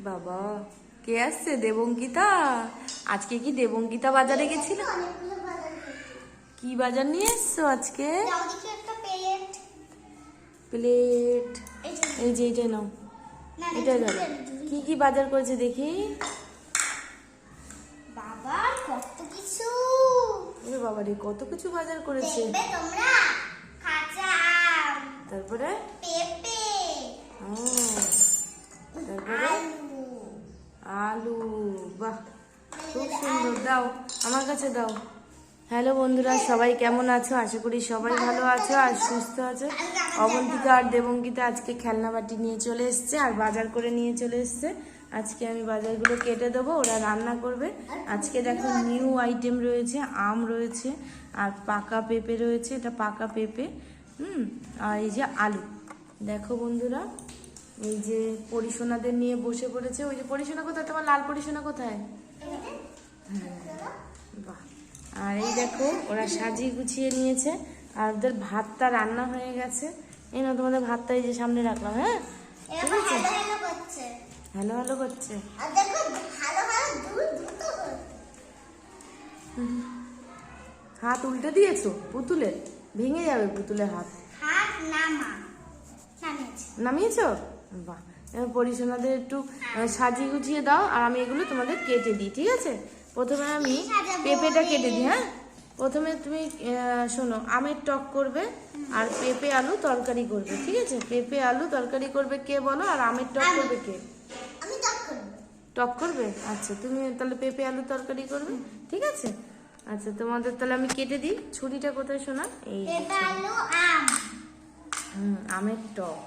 বাবা কে আসছে? দেবঙ্কিতা? আজকে কি দেবঙ্কিতা বাজারে গেছিল? কি বাজার নিয়ে এসছো আজকে? প্লেট। এই যে। এটা নাও। এটা ধরো কি কি বাজার করেছে দেখি? বাবা কত কিছু। ওরে বাবা রে কত কিছু বাজার করেছে? তোমরা? তারপরে? পেঁপে। ও। আলু, বাহ, খুব সুন্দর, দাও, আমার কাছে দাও। হ্যালো বন্ধুরা, সবাই কেমন আছো? আশা করি সবাই ভালো আছো আর সুস্থ আছো। অবন্তিকা আর দেবঙ্কিতা আজকে খেলনা বাটি নিয়ে চলে এসছে আর বাজার করে নিয়ে চলে এসছে। আজকে আমি বাজারগুলো কেটে দেবো, ওরা রান্না করবে। আজকে দেখো নিউ আইটেম রয়েছে, আম রয়েছে আর পাকা পেঁপে রয়েছে, এটা পাকা পেঁপে, হুম, আর এই যে আলু। দেখো বন্ধুরা এই যে পরিসোনাদের নিয়ে বসে পড়েছে ওই যে পরিসোনা কোথায়? তোমার লাল পরিসোনা কোথায়? বাহ। আর এই দেখো ওরা সাজিয়ে গুছিয়ে নিয়েছে আর ওদের ভাতটা রান্না হয়ে গেছে। এই না তোমাদের ভাতটা এই যে সামনে রাখলাম হ্যাঁ? এরকম হ্যালো হ্যালো করছে। ভালো ভালো করছে। হাত উল্টে দিয়েছ? পুতুলের? ভেঙে যাবে পুতুলের হাত। হাত নামা। নামিয়েছে। নামিয়েছো? বাহ পরিসোনাদের একটু সাজিয়ে গুছিয়ে দাও আর আমি এগুলো তোমাদের কেটে দিই ঠিক আছে? প্রথমে আমি পেঁপেটা কেটে দিই হ্যাঁ? প্রথমে তুমি শোনো আমের টক করবে আর পেঁপে আলু তরকারি করবে ঠিক আছে? পেঁপে আলু তরকারি করবে কে বলো আর আমের টক করবে কে? টক করবে। আচ্ছা তুমি তাহলে পেঁপে আলু তরকারি করবে ঠিক আছে? আচ্ছা তোমাদের তাহলে আমি কেটে দিই ছুরিটা কোথায় শোনা? এই আমের টক।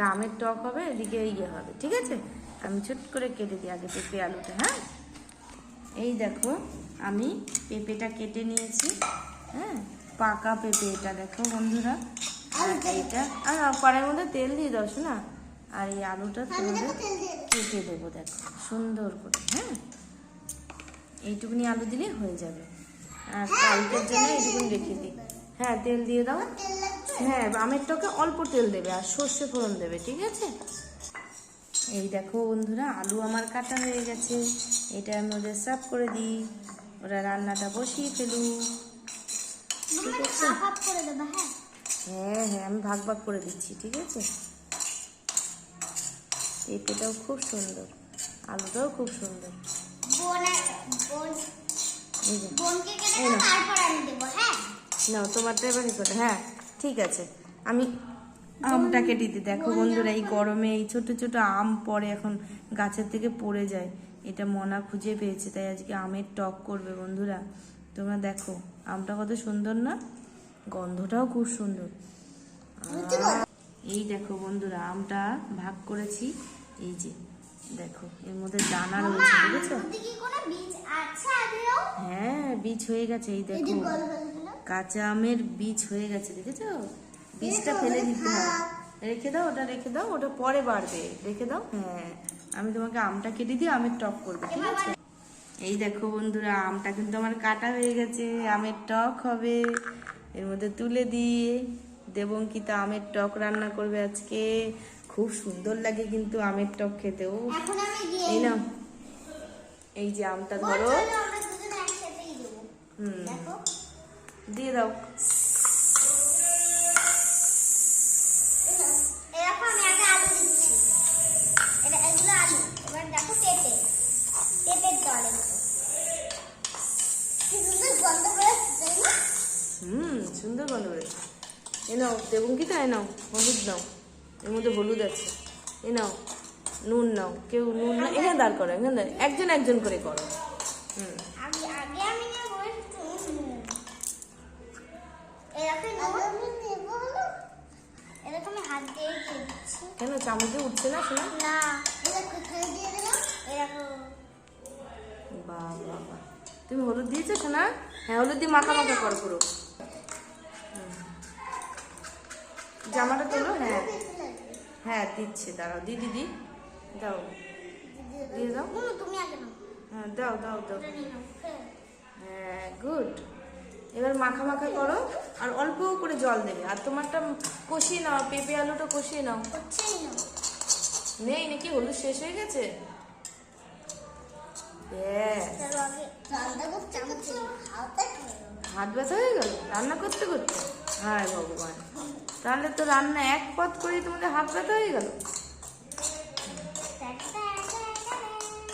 এটা আমের টক হবে এদিকে ইয়ে হবে ঠিক আছে? আমি ছোট করে কেটে দিই আগে পেঁপে আলুটা হ্যাঁ? এই দেখো আমি পেঁপেটা কেটে নিয়েছি হ্যাঁ? পাকা পেঁপে এটা দেখো বন্ধুরা। এইটা আর কড়াইয়ের মধ্যে তেল দিয়ে দাও না আর এই আলুটা তোমাদের তেল কেটে দেবো দেখো সুন্দর করে হ্যাঁ? এইটুকুনি আলু দিলেই হয়ে যাবে। আর কালকের জন্য এইটুকুনি রেখে দিই। হ্যাঁ তেল দিয়ে দাও। হ্যাঁ আমের টকে অল্প তেল দেবে আর সর্ষে ফোড়ন দেবে ঠিক আছে? এই দেখো বন্ধুরা আলু আমার কাটা হয়ে গেছে। এটা আমি ওদের সাফ করে দিই। ওরা রান্নাটা বসিয়ে ফেলু আছে। হ্যাঁ? হ্যাঁ হ্যাঁ আমি ভাগ ভাগ করে দিচ্ছি ঠিক আছে? পেঁপেটাও খুব সুন্দর। আলুটাও খুব সুন্দর। হ্যাঁ? নাও তোমারটা এবারে করে হ্যাঁ। ঠিক আছে। আমি আমটা কেটে দিই দেখো বন্ধুরা এই গরমে এই ছোট ছোট আম পড়ে এখন গাছের থেকে পড়ে যায়। এটা মনা খুঁজে পেয়েছে তাই আজকে আমের টক করবে বন্ধুরা। তোমরা দেখো আমটা কত সুন্দর না? গন্ধটাও খুব সুন্দর। এই দেখো বন্ধুরা আমটা ভাগ করেছি। এই যে দেখো এর মধ্যে দানা রয়েছে আছে হ্যাঁ বীজ হয়ে গেছে এই দেখো। কাঁচা আমের বীজ হয়ে গেছে দেখেছ? বীজটা ফেলে দিতে হয়। রেখে দাও ওটা রেখে দাও ওটা পরে বাড়বে রেখে দাও। হ্যাঁ। আমি তোমাকে আমটা কেটে দিয়ে আমের টক করবে ঠিক আছে? এই দেখো বন্ধুরা আমটা কিন্তু আমার কাটা হয়ে গেছে আমের টক হবে। এর মধ্যে তুলে দিয়ে দেবঙ্কিতা আমের টক রান্না করবে আজকে। খুব সুন্দর লাগে কিন্তু আমের টক খেতে ও এই না এই যে আমটা ধরো। হুম। দিয়ে দাও। হুম সুন্দর গন্ধ বেরোচ্ছে। এ নাও দেবঙ্কিতা এ নাও হলুদ নাও। এর মধ্যে হলুদ আছে। এ নাও নুন নাও। কেউ নুন না এখানে দাঁড় করো এখানে একজন একজন করে করো। হুম। কেন চামচে উঠছে না শোনা? না বাহ তুমি হলুদ দিয়েছ শোনা? হ্যাঁ হলুদ দিয়ে মাখা মাখা করো পুরো। জামাটা তোলো? হ্যাঁ। হ্যাঁ দিচ্ছে দাঁড়াও। দি দিদি দাও। দিয়ে দাও। তুমি আগে হ্যাঁ দাও দাও দাও। হ্যাঁ গুড। এবার মাখা মাখা করো আর অল্প করে জল দেবে। আর তোমারটা কষিয়ে নাও পেঁপে আলুটা কষিয়ে নাও। নেই নাকি? হলুদ শেষ হয়ে গেছে? হাতে ব্যথা হয়ে গেল? রান্না করতে করতে? হায় ভগবান। তাহলে তো রান্না এক পথ করেই তোমাদের হাত ব্যথা হয়ে গেল?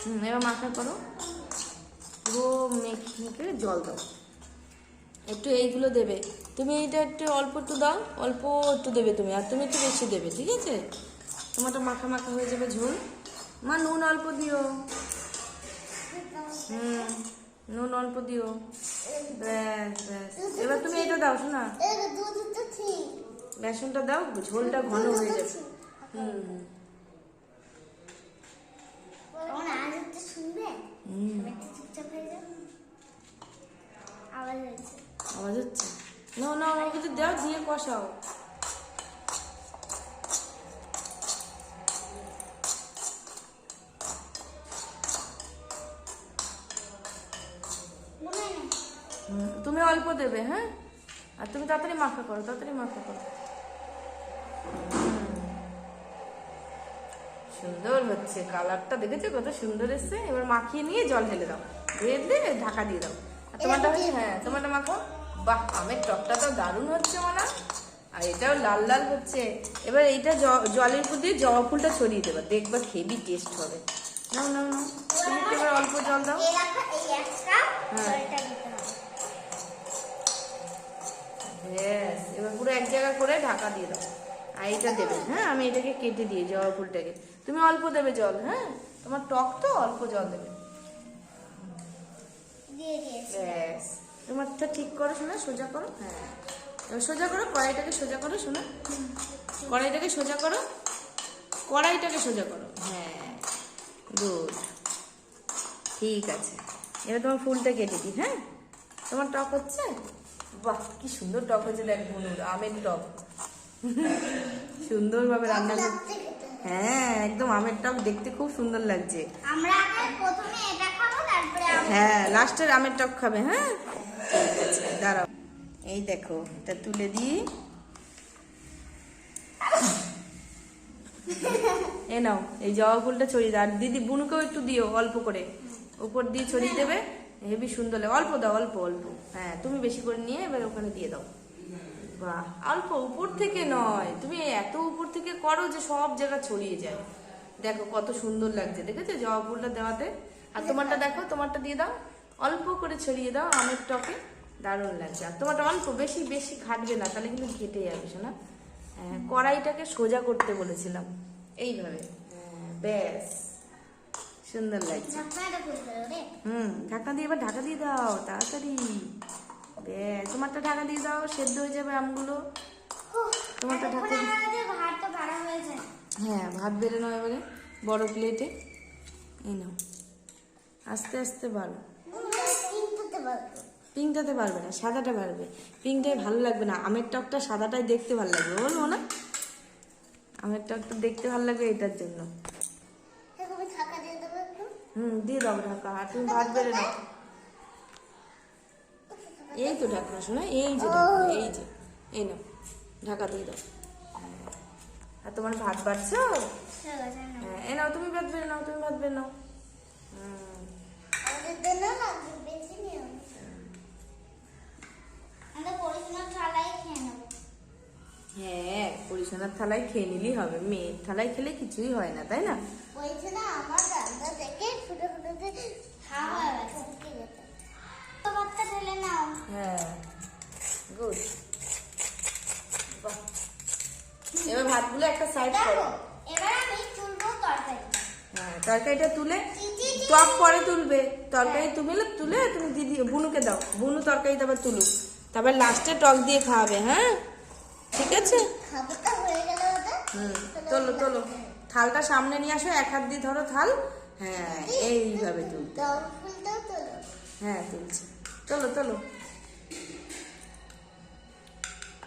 হুম এবার মাখা করো। পুরো মেখে জল দাও। একটু এইগুলো দেবে। তুমি এইটা একটু অল্প একটু দাও অল্প একটু দেবে তুমি আর তুমি একটু বেশি দেবে ঠিক আছে? তোমারটা মাখা মাখা হয়ে যাবে ঝোল। মা নুন অল্প দিও। হুম নুন অল্প দিও। ব্যাস ব্যাস। এবার তুমি এটা দাও শোনা? তো বেসনটা দাও ঝোলটা ঘন হয়ে যাবে হুম হুম। আমার আজ একটু শুনবে হুম আমি একটু চুপচাপ হয়ে যাও আওয়াজ হয়েছে আওয়াজ হচ্ছে না না আমার কিছু দাও দিয়ে কষাও তুমি অল্প দেবে হ্যাঁ আর তুমি তাড়াতাড়ি মাখা করো তাড়াতাড়ি মাখা করো। সুন্দর হচ্ছে কালারটা দেখেছ কত সুন্দর এসছে? এবার মাখিয়ে নিয়ে জল ঢেলে দাও। ঢেলে ঢাকা দিয়ে দাও। আর তোমারটা হ্যাঁ তোমারটা মাখো। বাহ আমের টকটা তো দারুণ হচ্ছে মানা আর এটাও লাল লাল হচ্ছে। এবার এইটা জলের উপর দিয়ে জবা ফুলটা ছড়িয়ে দেবা। দেখবা হেভি টেস্ট হবে। নাও নাও নাও। তুমি একটু এবার অল্প জল দাও। হ্যাঁ। এবার পুরো এক জায়গা করে ঢাকা দিয়ে দাও। আর এইটা দেবে হ্যাঁ আমি এটাকে কেটে দিয়ে জবা ফুলটাকে। তুমি অল্প দেবে জল হ্যাঁ? তোমার টক তো অল্প জল দেবে। দিয়ে দিয়েছি। তোমারটা ঠিক করো শোনা সোজা করো। হ্যাঁ সোজা করো কড়াইটাকে সোজা করো শোনা। কড়াইটাকে সোজা করো কড়াইটাকে সোজা করো। হ্যাঁ গুড। ঠিক আছে। এবার তোমার ফুলটা কেটে দিই হ্যাঁ? তোমার টক হচ্ছে? বাহ কি সুন্দর টক হচ্ছে দেখ বুনুর আমের টক। সুন্দরভাবে রান্না করছে হ্যাঁ একদম আমের টক দেখতে খুব সুন্দর লাগছে। আমরা প্রথমে এটা খাব তারপরে হ্যাঁ লাস্টের আমের টক খাবে হ্যাঁ? দাঁড়াও। এই দেখো, এটা তুলে দিই। এ নাও, এই জবা ফুলটা ছড়িয়ে দাও। আর দিদি বুনুকেও একটু দিও, অল্প করে। উপর দিয়ে ছড়িয়ে দেবে। হেবি সুন্দর অল্প দাও, অল্প অল্প। হ্যাঁ তুমি বেশি করে নিয়ে এবার ওখানে দিয়ে দাও। বাহ, অল্প উপর থেকে নয়। তুমি এত উপর থেকে করো যে সব জায়গা ছড়িয়ে যায়। দেখো কত সুন্দর লাগছে, দেখেছ? জবা ফুলটা দেওয়াতে। আর তোমারটা দেখো, তোমারটা দিয়ে দাও। অল্প করে ছড়িয়ে দাও আমের টকে। দারুণ লাগছে। আর তোমারটা অল্প বেশি বেশি ঘাটবে না তাহলে কিন্তু ঘেটে যাবে শোনা। হ্যাঁ, কড়াইটাকে সোজা করতে বলেছিলাম। এইভাবে। ব্যাস। সুন্দর লাগছে। হুম ঢাকা দিয়ে এবার ঢাকা দিয়ে দাও তাড়াতাড়ি। ব্যাস তোমারটা ঢাকা দিয়ে দাও সেদ্ধ হয়ে যাবে আমগুলো। তোমারটা ঢাকা হ্যাঁ ভাত বেড়ে নাও এবারে বড় প্লেটে এই নাও। আস্তে আস্তে বাড়ো। পিঙ্কটাতে পারবে না, সাদাটা পারবে। পিঙ্কটাই ভালো লাগবে না, আমের টকটা সাদাটাই দেখতে ভালো লাগবে বলব না? আমের টকটা দেখতে ভালো লাগবে এটার জন্য। হুম, দিয়ে দাও ঢাকা, আর তুমি ভাত বেড়ে নাও। এই তো ঢাকনা শোনা, এই যে এই যে, এই নাও, ঢাকা দিয়ে দাও। আর তোমার ভাত বাড়ছো। হ্যাঁ এ নাও, তুমি ভাত বেড়ে নাও, তুমি ভাত বেড়ে নাও হুম আমাদের জন্য না বেশি নিও আমরা পরিষ্কার থালায় খেয়ে নেব হ্যাঁ পরিষ্কার থালায় খেয়ে নিলেই হবে। মেয়ের থালায় খেলে কিছুই হয় না তাই না? আমার থেকে নাও। হ্যাঁ গুড এবার ভাতগুলো একটা সাইড করো। এবার আমি তুলবো তরকারি। হ্যাঁ তরকারিটা তুলে টক পরে তুলবে। তরকারি তুমি তুলে তুমি দিদি বুনুকে দাও। বুনু তরকারি তারপর তুলুক। তারপর লাস্টে টক দিয়ে খাওয়াবে হ্যাঁ? ঠিক আছে খাবারটা হয়ে গেল ওটা হুম তোলো তোলো থালটা সামনে নিয়ে আসো এক হাত দিয়ে ধরো থাল। হ্যাঁ এইভাবে তুলতে হ্যাঁ তুলছি। চলো চলো।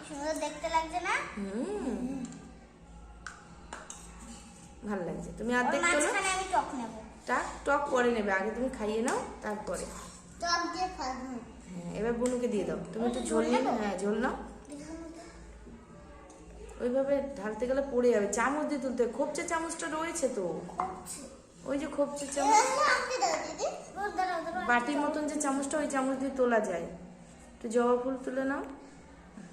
সুন্দর দেখতে লাগছে না? হুম। ভালো লাগছে। তুমি ওর অর্ধেক তোলো আমি টক নেব। টাক টক পরে নেবে। আগে তুমি খাইয়ে নাও তারপরে। টক দিয়ে খাব। হ্যাঁ এবার বুনুকে দিয়ে দাও। তুমি একটু ঝোল নেবে? হ্যাঁ ঝোল নাও। ওইভাবে ঢালতে গেলে পড়ে যাবে। চামচ দিয়ে তুলতে হবে। খোপচে চামচটা রয়েছে তো? ওই যে খোপচে চামচ। বাটির মতন যে চামচটা ওই চামচ দিয়ে তোলা যায়। তো জবা ফুল তুলে নাও।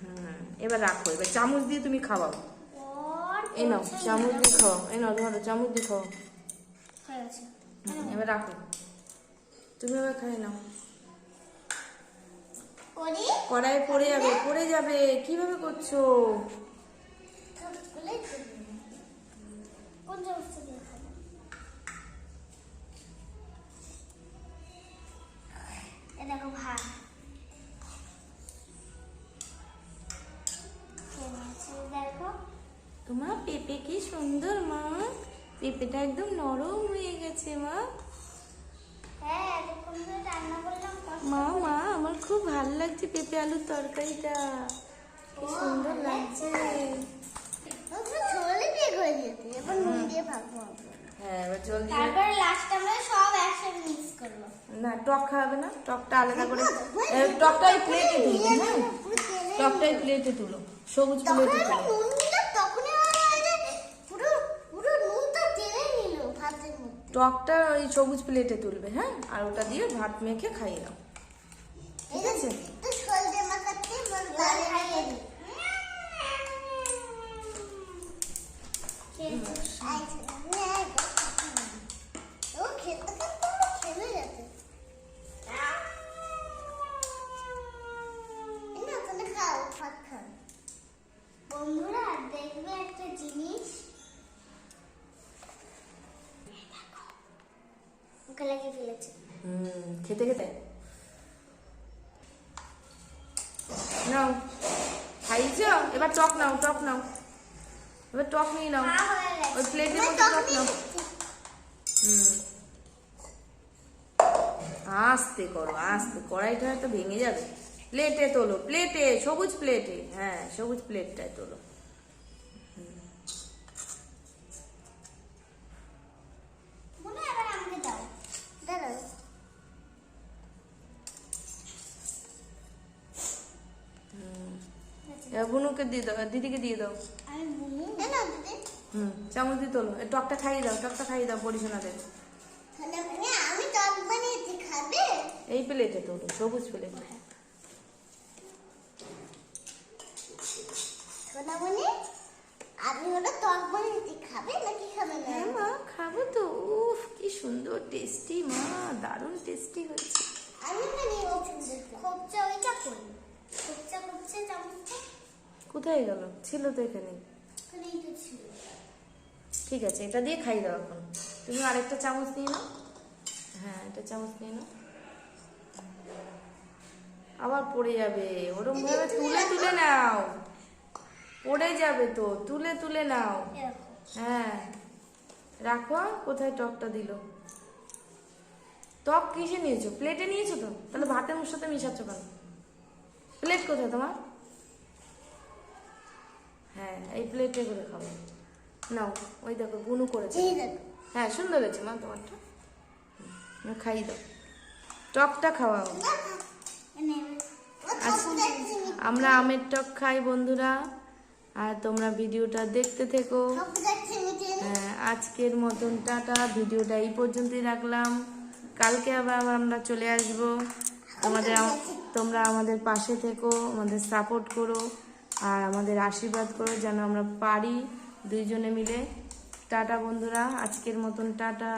হুম এবার রাখো। এবার চামচ দিয়ে তুমি খাওয়াও। এই নাও চামচ দিয়ে খাও এই নাও ধরো চামচ দিয়ে খাও গেছে। হুম, এবার রাখো। তুমি এবার খাই নাও। কড়াই পড়ে যাবে পড়ে যাবে। কীভাবে করছ? তোমার পেঁপে কি সুন্দর, মা? পেঁপেটা একদম নরম হয়ে গেছে, মা। মা মা, আমার খুব ভালো লাগছে পেঁপে আলুর তরকারিটা। কি সুন্দর লাগছে ওগুলো ঝোলে দিয়ে করে দিতে এবার নুন দিয়ে হ্যাঁ এবার জল দিয়ে তারপরে লাস্ট আমরা সব একসাথে মিক্স করব। না টক খাওয়াবে না টকটা আলাদা করে টকটা ওই প্লেটে তুলো হ্যাঁ? টকটা ওই প্লেটে তুলো সবুজ প্লেটে তুলো। টকটা ওই সবুজ প্লেটে তুলবে হ্যাঁ? আর ওটা দিয়ে ভাত মেখে খাইয়ে দাও। ঠিক আছে তো ঝোল দিয়ে মাখাতে বল খাইয়ে দিই ও খেতে খেতে খেলে যেতে না তাহলে খাও ভাত খাও বন্ধুরা দেখবে একটা জিনিস হুম, খেতে খেতে। নাও, খাইছ? এবার টক নাও টক নাও। এবার টক নিয়ে নাও। ওই টক হুম। আস্তে করো আস্তে। কড়াইটা হয়তো ভেঙে যাবে। প্লেটে তোলো প্লেটে সবুজ প্লেটে হ্যাঁ সবুজ প্লেটটায় তোলো। বুনুকে দিয়ে দাও দিদিকে দিয়ে দাও। হুম চামচ দিয়ে তোলো। টকটা খাইয়ে দাও টকটা খাইয়ে দাও পরিশোনাদের বুনি আমি টক বানিয়েছি খাবে? এই প্লেটে তোলো সবুজ প্লেটে। টক বানিয়েছি খাবে নাকি খাবে না? হ্যাঁ মা খাব তো। উফ কি সুন্দর টেস্টি মা দারুণ টেস্টি হয়েছে। আমি বানিয়েছি খোপচা ওইটা করি খোপচা খোপচা চামচটা? কোথায় গেল? ছিল তো এখানে। ওখানেই তো ছিল। ঠিক আছে, এটা দিয়ে খাই দাও এখন। তুমি আরেকটা চামচ নিয়ে নাও। হ্যাঁ একটা চামচ নিয়ে নাও। আবার পড়ে যাবে। ওরম ভাবে তুলে তুলে নাও। পড়ে যাবে তো, তুলে তুলে নাও। হ্যাঁ রাখো কোথায় টকটা দিল? টক কিসে নিয়েছো? প্লেটে নিয়েছো তো? তাহলে ভাতের সাথে মিশাচ্ছ কেন? প্লেট কোথায় তোমার? হ্যাঁ এই প্লেটে করে খাব। নাও ওই দেখো গুনু করেছে। হ্যাঁ সুন্দর হয়েছে মা তোমারটা। খাইয়ে দাও। টকটা খাওয়াও। আমরা আমের টক খাই বন্ধুরা আর তোমরা ভিডিওটা দেখতে থেকো। হ্যাঁ, আজকের মতন টাটা ভিডিওটা এই পর্যন্তই রাখলাম। কালকে আবার আমরা চলে আসব। তোমাদের তোমরা আমাদের পাশে থেকো আমাদের সাপোর্ট করো আর আমাদের আশীর্বাদ করো যেন আমরা পারি। দুইজনে মিলে। টাটা বন্ধুরা আজকের মতন টাটা।